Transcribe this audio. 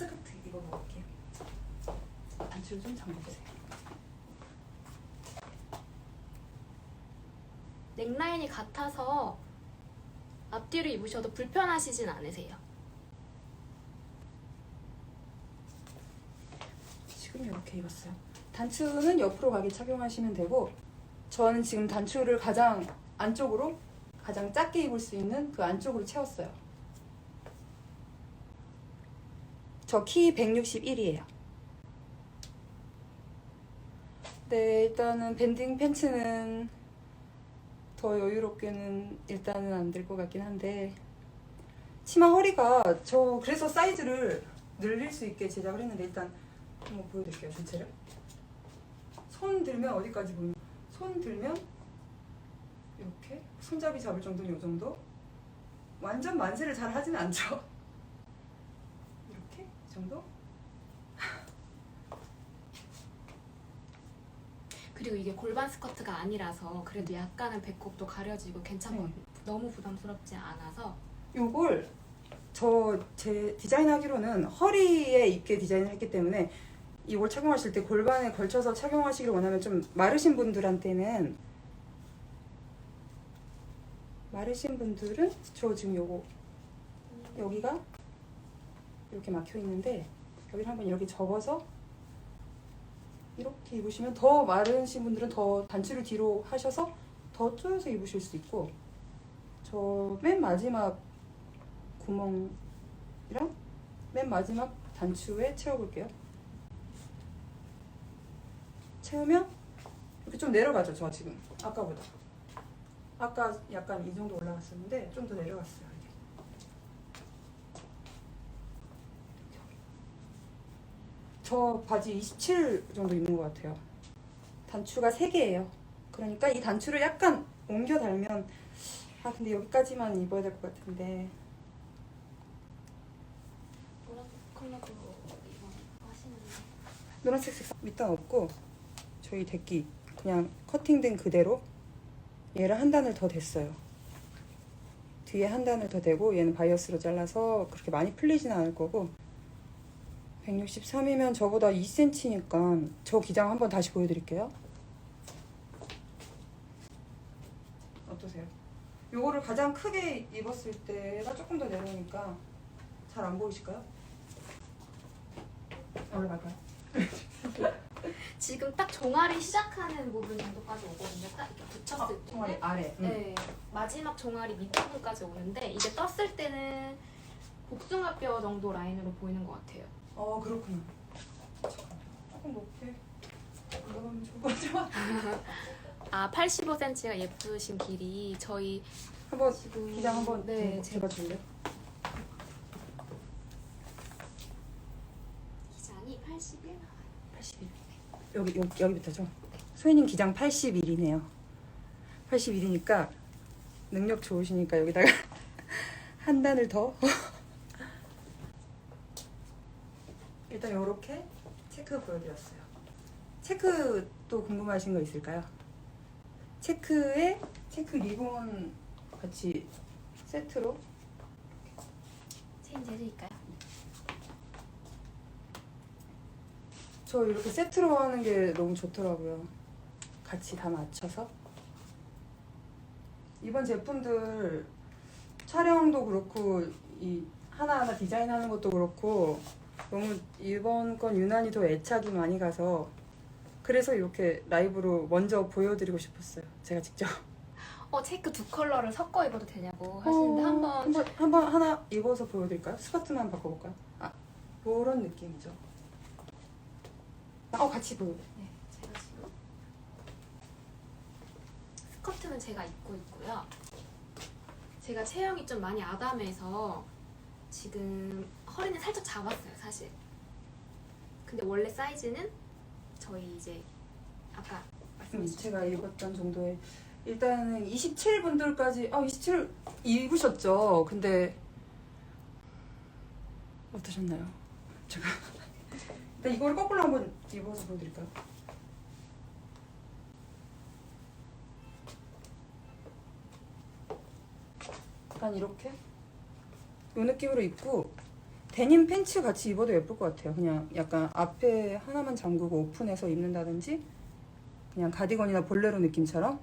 스커트 입어볼게요. 안치를 좀 잠궈보세요. 넥라인이 같아서 앞뒤로 입으셔도 불편하시진 않으세요. 지금 이렇게 입었어요. 단추는 옆으로 가게 착용하시면 되고 저는 지금 단추를 가장 안쪽으로 가장 작게 입을 수 있는 그 안쪽으로 채웠어요. 저 키 161이에요. 네, 일단은 밴딩 팬츠는 더 여유롭게는 일단은 안 될 것 같긴 한데 치마 허리가 저 그래서 사이즈를 늘릴 수 있게 제작을 했는데 일단 한번 보여드릴게요 전체를. 손 들면 어디까지 보면 손 들면 이렇게 손잡이 잡을 정도는 이 정도? 완전 만세를 잘 하진 않죠 정도? 그리고 이게 골반 스커트가 아니라서 그래도 약간은 배꼽도 가려지고 괜찮고 네. 너무 부담스럽지 않아서. 요걸 저 제 디자인하기로는 허리에 입게 디자인을 했기 때문에 이걸 착용하실 때 골반에 걸쳐서 착용하시길 원하면 좀 마르신 분들한테는 마르신 분들은 저 지금 요거 여기가 이렇게 막혀 있는데 여기를 한번 이렇게 접어서 이렇게 입으시면 더 마르신 분들은 더 단추를 뒤로 하셔서 더 조여서 입으실 수 있고 저 맨 마지막 구멍이랑 맨 마지막 단추에 채워볼게요. 채우면 이렇게 좀 내려가죠, 저 지금 아까보다. 아까 약간 이 정도 올라갔었는데 좀 더 내려갔어요. 이게. 저 바지 27 정도 입는 것 같아요. 단추가 3개예요. 그러니까 이 단추를 약간 옮겨 달면 아 근데 여기까지만 입어야 될 것 같은데 노란 노란색 색상 밑단 없고 저희 데끼 그냥 커팅된 그대로 얘를 한 단을 더 댔어요. 뒤에 한 단을 더 대고 얘는 바이어스로 잘라서 그렇게 많이 풀리진 않을 거고 163이면 저보다 2cm니까 저 기장 한번 다시 보여드릴게요. 어떠세요? 요거를 가장 크게 입었을 때가 조금 더 내려오니까 잘 안 보이실까요? 올라갈까요? 지금 딱 종아리 시작하는 부분 정도까지 오거든요. 딱 이렇게 붙였을 때. 종아리 아래. 음. 네, 마지막 종아리 밑부분까지 오는데 이게 떴을 때는 복숭아뼈 정도 라인으로 보이는 것 같아요. 어 그렇구나. 잠깐만. 조금 높게 올라가면 좋을 것 같죠? 아, 85cm가 예쁘신 길이 저희 한번 지금 기장 한번 네, 네, 제가 제가 줄래? 기장이 81 나와요. 81. 여기 여기 여기부터죠. 소희님 기장 81이네요. 81이니까 능력 좋으시니까 여기다가 한 단을 더. 일단 이렇게 체크 보여드렸어요. 체크 또 궁금하신 거 있을까요? 체크에 체크 리본 같이 세트로 체인지 해드릴까요? 저 이렇게 세트로 하는 게 너무 좋더라고요. 같이 다 맞춰서. 이번 제품들 촬영도 그렇고 이 하나하나 디자인하는 것도 그렇고 너무 이번 건 유난히 더 애착이 많이 가서 그래서 이렇게 라이브로 먼저 보여드리고 싶었어요. 제가 직접. 어, 체크 두 컬러를 섞어 입어도 되냐고 하시는데 한번 한번 한번 하나 입어서 보여드릴까요? 스커트만 바꿔볼까요? 아 이런 느낌이죠. 어 같이 보여. 네, 제가 지금 스커트는 제가 입고 있고요. 제가 체형이 좀 많이 아담해서 지금 허리는 살짝 잡았어요, 사실. 근데 원래 사이즈는 저희 이제 아까 음, 말씀해주신 제가 입었던 정도의 일단은 27분들까지 아 27 입으셨죠. 근데 어떠셨나요? 제가 일단 이걸 거꾸로 한번 입어서 보여드릴까요? 약간 이렇게 이 느낌으로 입고 데님 팬츠 같이 입어도 예쁠 것 같아요. 그냥 약간 앞에 하나만 잠그고 오픈해서 입는다든지 그냥 가디건이나 볼레로 느낌처럼